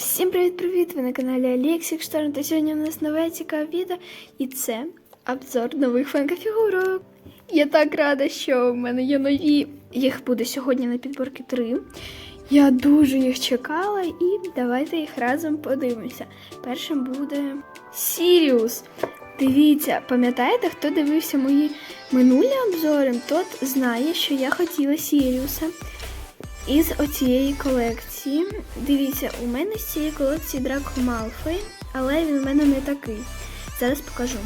Всім привіт-привіт! Ви на каналі Алексік Шторм. Та сьогодні у нас нове цікаве відео, і це обзор нових фанкофігурок. Я так рада, що в мене є нові. Їх буде сьогодні на підборки 3. Я дуже їх чекала, і давайте їх разом подивимося. Першим буде Сіріус. Дивіться, пам'ятаєте, хто дивився мої минулі обзори, тот знає, що я хотіла Сіріуса із оцієї колекції. Дивіться, у мене з цієї колекції Драко Малфой, але він у мене не такий. Зараз покажу.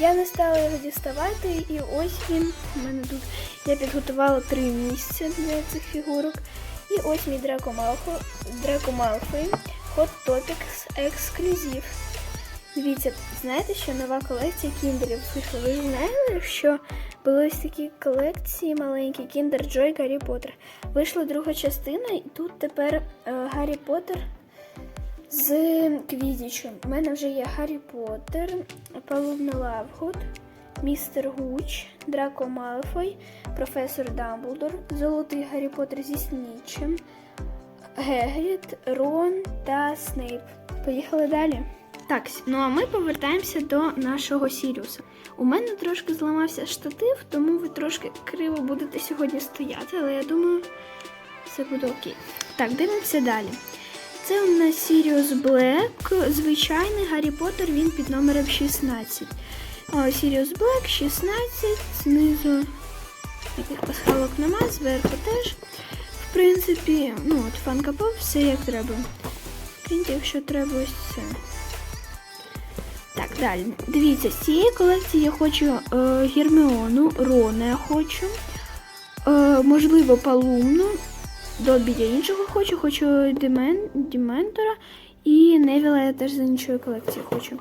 Я не стала його діставати, і ось він. У мене тут я підготувала три місця для цих фігурок. І ось мій Драко Малфой, Драко Малфой Hot Topics Exclusive. Дивіться, знаєте, що нова колекція кіндерів вийшла? Ви знали, що були ось такі колекції маленькі Kinder Joy Гаррі Поттер. Вийшла друга частина, і тут тепер е, Гаррі Поттер з Квідічем. У мене вже є Гаррі Поттер, Палубна Лавгуд, Містер Гуч, Драко Малфой, професор Дамблдор, Золотий Гаррі Поттер зі Снічем, Гегрід, Рон та Снейп. Поїхали далі. Так, ну а ми повертаємося до нашого Сіріуса. У мене трошки зламався штатив, тому ви трошки криво будете сьогодні стояти, але я думаю, все буде окей. Так, дивимося далі. Це у нас Сіріус Блек, звичайний Гаррі Поттер, він під номером 16. О, Сіріус Блек 16, знизу яких пасхалок нема, зверху теж. В принципі, ну от фанка поп, все як треба. Якщо треба ось це. Так, далі. Дивіться, з цієї колекції я хочу е, Герміону, Рона я хочу. Е, можливо, Палумну. Добі я іншого хочу, хочу Демен, Дементора і Невіла я теж з іншої колекції хочу.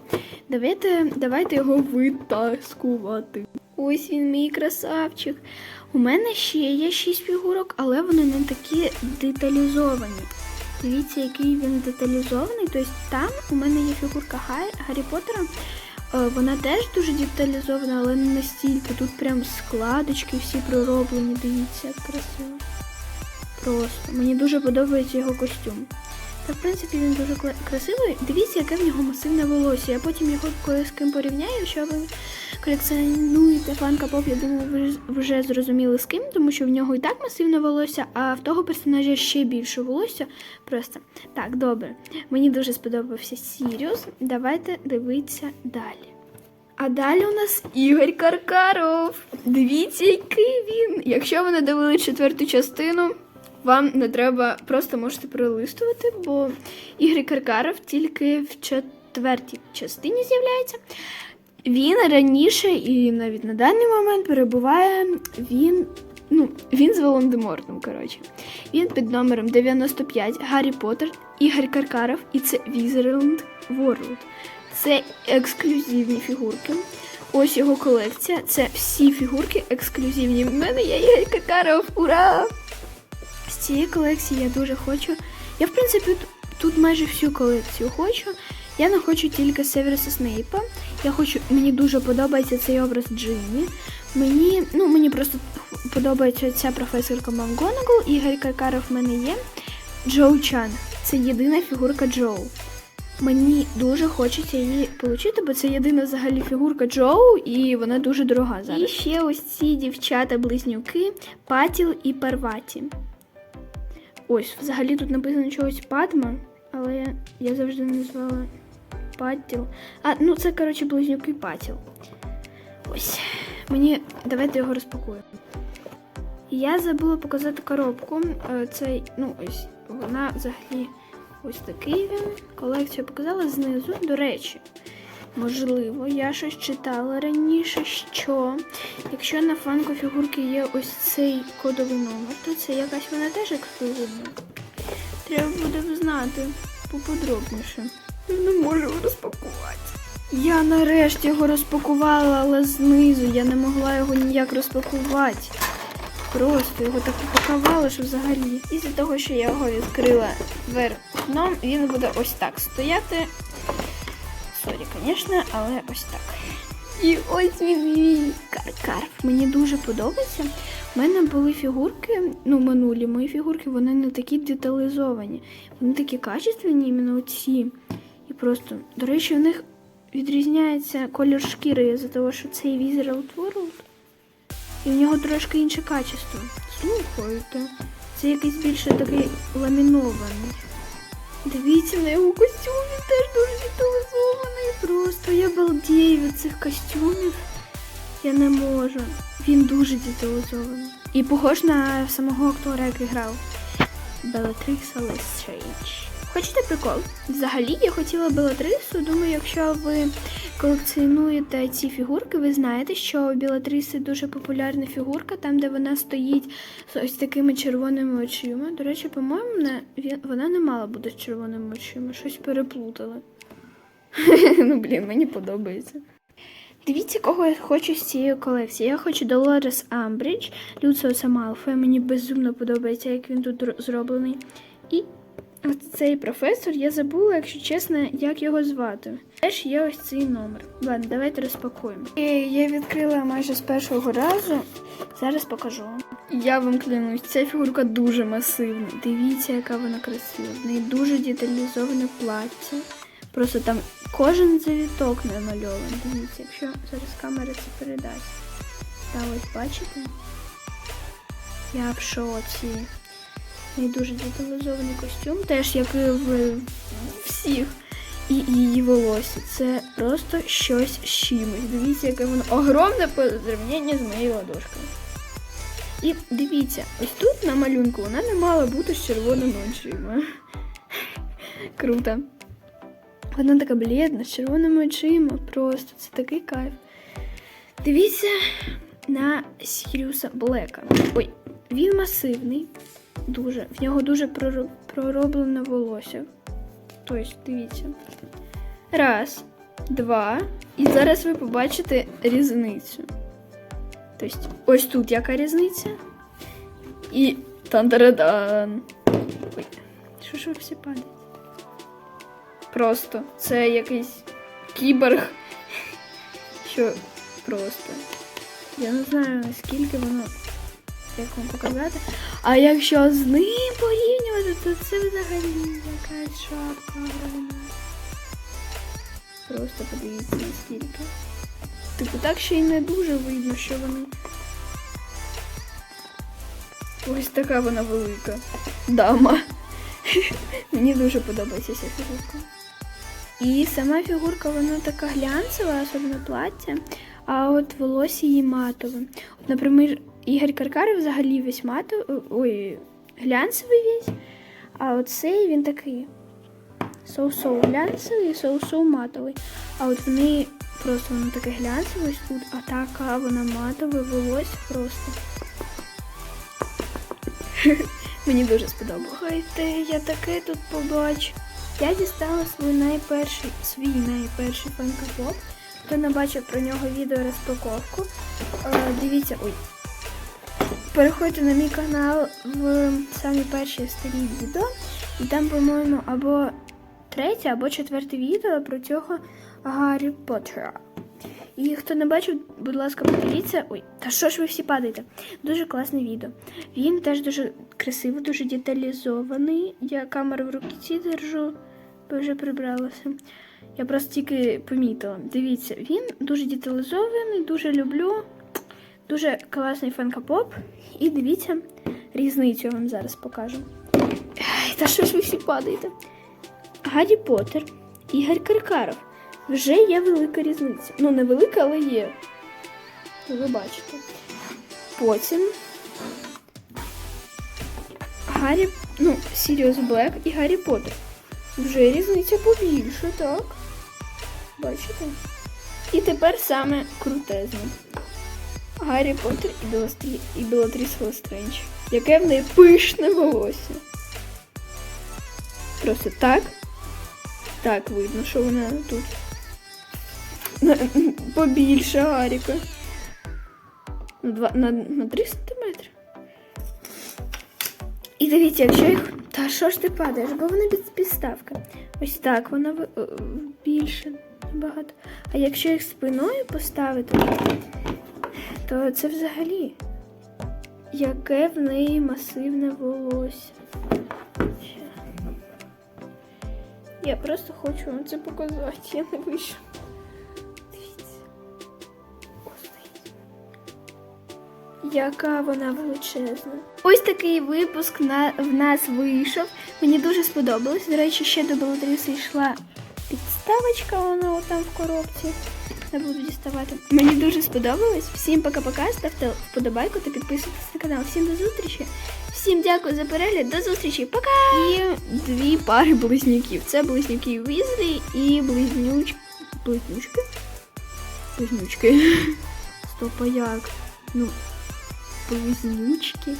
Давайте, давайте його витаскувати. Ось він, мій красавчик. У мене ще є 6 фігурок, але вони не такі деталізовані. Дивіться, який він деталізований. Тобто там у мене є фігурка Гаррі Поттера. Е, Вона теж дуже деталізована, але не настільки. Тут прям складочки всі пророблені. Дивіться, як красиво. Просто. Мені дуже подобається його костюм. Та, в принципі, він дуже красивий. Дивіться, яке в нього масивне волосся. Я потім його коли з ким порівняю, якщо ви колекціонуєте фанка поп, я думаю, ви вже зрозуміли з ким, тому що в нього і так масивне волосся, а в того персонажа ще більше волосся. Просто так, добре. Мені дуже сподобався Сіріус. Давайте дивитися далі. А далі у нас Ігор Каркаров. Дивіться, який він. Якщо ви не дивили четверту частину, вам не треба, просто можете пролистувати, бо Ігор Каркаров тільки в четвертій частині з'являється. Він раніше і навіть на даний момент перебуває він. Ну, він з Волан-де-Мортом, коротше. Він під номером 95 Гаррі Поттер, Ігор Каркаров, і це Wizarding World. Це ексклюзивні фігурки. Ось його колекція. Це всі фігурки ексклюзивні. В мене є Ігор Каркаров. Ура! Цієї колекції я дуже хочу. Я, в принципі, тут майже всю колекцію хочу. Я не хочу тільки Северуса Снейпа. Я хочу, мені дуже подобається цей образ Джині. Мені, ну, мені просто подобається ця професорка МакГонагал, Ігор Каркаров в мене є. Джоу Чан. Це єдина фігурка Джоу. Мені дуже хочеться її отримати, бо це єдина взагалі фігурка Джоу, і вона дуже дорога зараз. І ще ось ці дівчата-близнюки Патіл і Парваті. Ось, взагалі тут написано чогось Падма, але я завжди назвала Патіл. А, ну це, коротше, близнюки Патіл. Ось. Мені. Давайте його розпакуємо. Я забула показати коробку. Е, Цей, ну, ось, вона взагалі ось такий він. Колекцію показала знизу. До речі, можливо, я щось читала раніше, що якщо на фанку фігурки є ось цей кодовий номер, то це якась вона теж ексклюзивна. Треба буде знати поподробніше. Я не можу його розпакувати. Я нарешті його розпакувала, але знизу я не могла його ніяк розпакувати. Просто його так упакували, що взагалі. Із-за того, що я його відкрила вверх дном, він буде ось так стояти. Звісно, але ось так. І ось він мій каркар. Мені дуже подобається. У мене були фігурки, ну, минулі мої фігурки, вони не такі деталізовані. Вони такі качественні, іменно оці. І просто, до речі, у них відрізняється колір шкіри з-за того, що це Wizard World. І в нього трошки інше качество. Слухайте, це якийсь більше такий ламінований. Дивіться на його костюм, теж дуже деталізований. Просто я балдію від цих костюмів. Я не можу. Він дуже деталізований. І похож на самого актора, який грав. Белатрикса Лестрейдж. Хочете прикол? Взагалі я хотіла Белатрису. Думаю, якщо ви колекціонуєте ці фігурки, ви знаєте, що у Белатриси дуже популярна фігурка, там, де вона стоїть з ось такими червоними очима. До речі, по-моєму, вона не мала бути з червоними очима, щось переплутали. ну, блін, мені подобається. Дивіться, кого я хочу з цієї колекції. Я хочу Долорес Амбридж, Люциуса Малфоя. Мені безумно подобається, як він тут зроблений. І ось цей професор, я забула, якщо чесно, як його звати. Теж є ось цей номер. Ладно, давайте розпакуємо. І я відкрила майже з першого разу. Зараз покажу. Я вам клянусь, ця фігурка дуже масивна. Дивіться, яка вона красива. В неї дуже деталізоване плаття. Просто там кожен завіток намальований. Дивіться, якщо зараз камера це передасть. Та ось бачите? Я в шоці. В неї дуже деталізований костюм, теж і в всіх. І її волосся. Це просто щось з чимось. Дивіться, яке воно огромне по з моєю ладошкою. І дивіться, ось тут на малюнку вона не мала бути з червоними очима. Круто. Вона така блідна, з червоними очима. Просто це такий кайф. Дивіться на Сіріуса Блека. Ой, він масивний, дуже. В нього дуже пророблене волосся. Тобто, дивіться. Раз, два. І зараз ви побачите різницю. Тобто, ось тут яка різниця. І тан-тарадан. Ой, що ж ви всі падають? Просто це якийсь кіборг. Що просто. Я не знаю, наскільки воно. Як вам показати. А якщо з ним порівнювати, то це взагалі якась шапка. Просто подивіться наскільки. Типу так ще й не дуже видно, що вони. Ось така вона велика. Дама. Мені дуже подобається ця фігурка. І сама фігурка, вона така глянцева, особливо плаття, а от волосся її матове. От, Ігор Каркаров взагалі весь матовий, ой, глянцевий весь, а оцей він такий соу-соу глянцевий, соу-соу матовий. А от в неї просто воно таке глянцеве тут, а така вона матове волосся просто. Мені дуже сподобалося. Я таке тут побачу. Я дістала свій найперший, свій найперший фанкапоп. Хто не бачив про нього відео розпаковку, е, дивіться, ой. Переходьте на мій канал в самі перші старі відео, і там, по-моєму, або третє, або четверте відео про цього Гаррі Поттера. І хто не бачив, будь ласка, подивіться. Ой, та що ж ви всі падаєте? Дуже класне відео. Він теж дуже красивий, дуже деталізований. Я камеру в руці держу, бо вже прибралася. Я просто тільки помітила. Дивіться, він дуже деталізований, дуже люблю. Дуже класний фанкапоп. І дивіться, різницю я вам зараз покажу. Ай, та що ж ви всі падаєте? Гаррі Поттер, Ігор Каркаров. Вже є велика різниця. Ну, не велика, але є. Ви бачите. Потім Гаррі, ну, Сіріус Блек і Гаррі Поттер. Вже різниця побільше, так? Бачите? І тепер саме крутезне. Гаррі Поттер і Беластрі... і Белатріс Лестрендж. Яке в неї пишне волосся. Просто так. Так видно, що вона тут. Побільше Гаріка. На, два, на, на 3 сантиметри. І дивіться, якщо їх. Та що ж ти падаєш? Бо вона без підставка. Ось так вона ви- е, більше набагато. А якщо їх спиною поставити, то це взагалі яке в неї масивне волосся. Я просто хочу вам це показати, я не вийшов. Дивіться. Яка вона величезна. Ось такий випуск на, в нас вийшов. Мені дуже сподобалось. До речі, ще до Белатриси йшла підставочка, вона отам в коробці. Не буду діставати. Мені дуже сподобалось. Всім пока-пока. Ставте вподобайку та підписуйтесь на канал. Всім до зустрічі. Всім дякую за перегляд. До зустрічі. Пока! І дві пари близнюків. Це близнюки Візлі і близнюч... близнючки. Близнючки. Стоп, а як? Ну, близнючки.